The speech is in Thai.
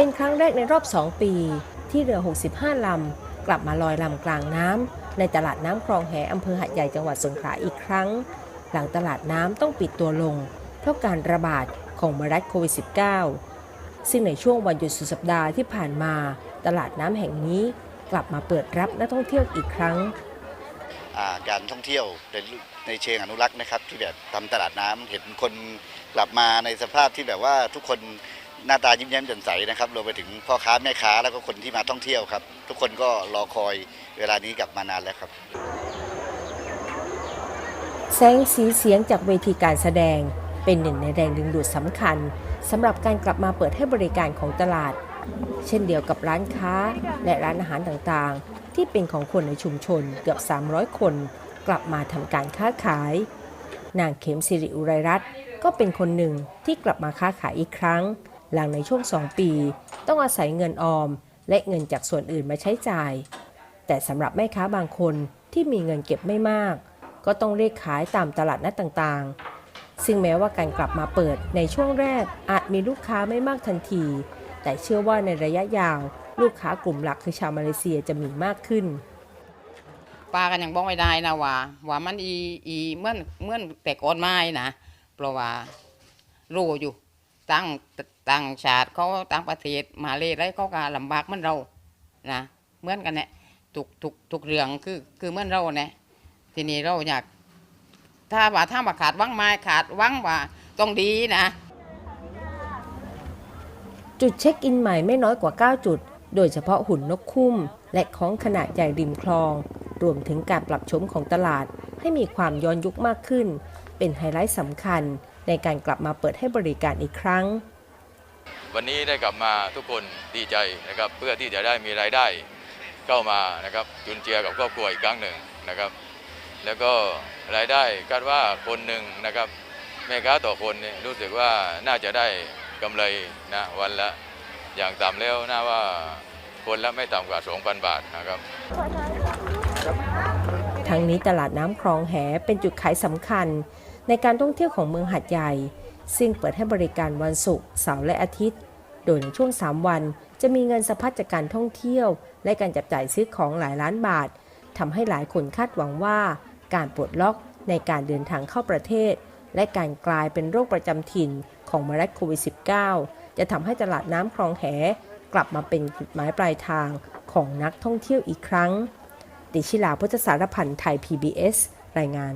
เป็นครั้งแรกในรอบ 2 ปี ที่เรือ 65 ลำ กลับมาลอยลำกลางน้ำในตลาดน้ำคลองแหอำเภอหัดใหญ่จังหวัดสงขลาอีกครั้ง หลังตลาดน้ำต้องปิดตัวลง เพราะการระบาดของไวรัสโควิด -19 ซึ่งในช่วงวันหยุดสุดสัปดาห์ที่ผ่านมา ตลาดน้ำแห่งนี้กลับมาเปิดรับนักท่องเที่ยวอีกครั้งาการท่องเที่ยวในในเชิงอนุรักษ์นะครับ ที่แบบทำตลาดน้ำเห็นคนกลับมาในสภาพที่แบบว่าทุกคน หน้าตายิ้มแย้มแจ่มใสนะครับรวมไปถึงพ่อค้าแม่ค้าแล้วก็คนที่มาท่องเที่ยวครับ ทุกคนก็รอคอยเวลานี้กลับมานานแล้วครับ แสงสีเสียงจากเวทีการแสดง เป็นหนึ่งในแรงดึงดูดสำคัญสำหรับการกลับมาเปิดให้บริการของตลาด เช่นเดียวกับร้านค้าและร้านอาหารต่างๆ ที่เป็นของคนในชุมชนเกือบ 300 คน กลับมาทำการค้าขาย นางเข็มสิริอุไรรัตน์ก็เป็นคนหนึ่งที่กลับมาค้าขายอีกครั้ง หลังในช่วง 2 ปี ต้องอาศัยเงินออม และเงินจากส่วนอื่นมาใช้จ่าย แต่สำหรับแม่ค้าบางคนที่มีเงินเก็บไม่มาก ก็ต้องเรียกขายตามตลาดนัดต่างๆ ซึ่งแม้ว่าการกลับมาเปิดในช่วงแรกอาจมีลูกค้าไม่มากทันที แต่เชื่อว่าในระยะยาว ลูกค้ากลุ่มหลักคือชาวมาเลเซียจะมีมากขึ้นป้ากันยังบอกไม่ได้นะว่าว่ามันอีอีเมื่อนเมื่อนแต่ก่อนไม้นะเพราะว่ารู้อยู่ตั้ง ต่างชาติเขาต่างประเทศมาเลยไรเขาก็ลำบากเหมือนเรานะเหมือนกันเนี่ยทุกทุกทุกเรื่องคือคือเหมือนเราเนี่ยทีนี้เราอยาก ถ้าว่าถ้ามาขาดวังไม้ขาดวังว่าต้องดีนะ จุดเช็คอินใหม่ไม่น้อยกว่า 9 จุด โดยเฉพาะหุ่นนกคุ้ม และของขนาดใหญ่ริมคลอง รวมถึงการปรับโฉมของตลาด ให้มีความย้อนยุคมากขึ้น เป็นไฮไลท์สำคัญในการกลับมาเปิดให้บริการอีกครั้ง วันนี้ได้กลับมาทุกคนดีใจนะครับเพื่อที่จะได้มีรายได้เข้ามานะครับจุนเจือกับครอบครัวอีกครั้งหนึ่งนะครับ แล้วก็รายได้คาดว่าคนหนึ่งนะครับแม่ค้าต่อคนรู้สึกว่าน่าจะได้กำไรนะวันละอย่างต่ำแล้วน่าว่าคนละไม่ต่ำกว่า 2,000 บาทนะครับทั้งนี้ตลาดน้ำคลองแหเป็นจุดขายสำคัญในการท่องเที่ยวของเมืองหัดใหญ่ ซึ่งเปิดให้บริการวันศุกร์เสาร์และอาทิตย์ โดยในช่วง 3 วันจะมีเงินสะพัดจากการท่องเที่ยว และการจับจ่ายซื้อของหลายล้านบาททำให้หลายคนคาดหวังว่า การปลดล็อกในการเดินทางเข้าประเทศ และการกลายเป็นโรคประจำถิ่นของไวรัสโควิด -19 จะทำให้ตลาดน้ำคลองแหกลับมาเป็นจุดหมายปลายทางของนักท่องเที่ยวอีกครั้งติชิลาพุทธสารพันธ์ไทย PBS รายงาน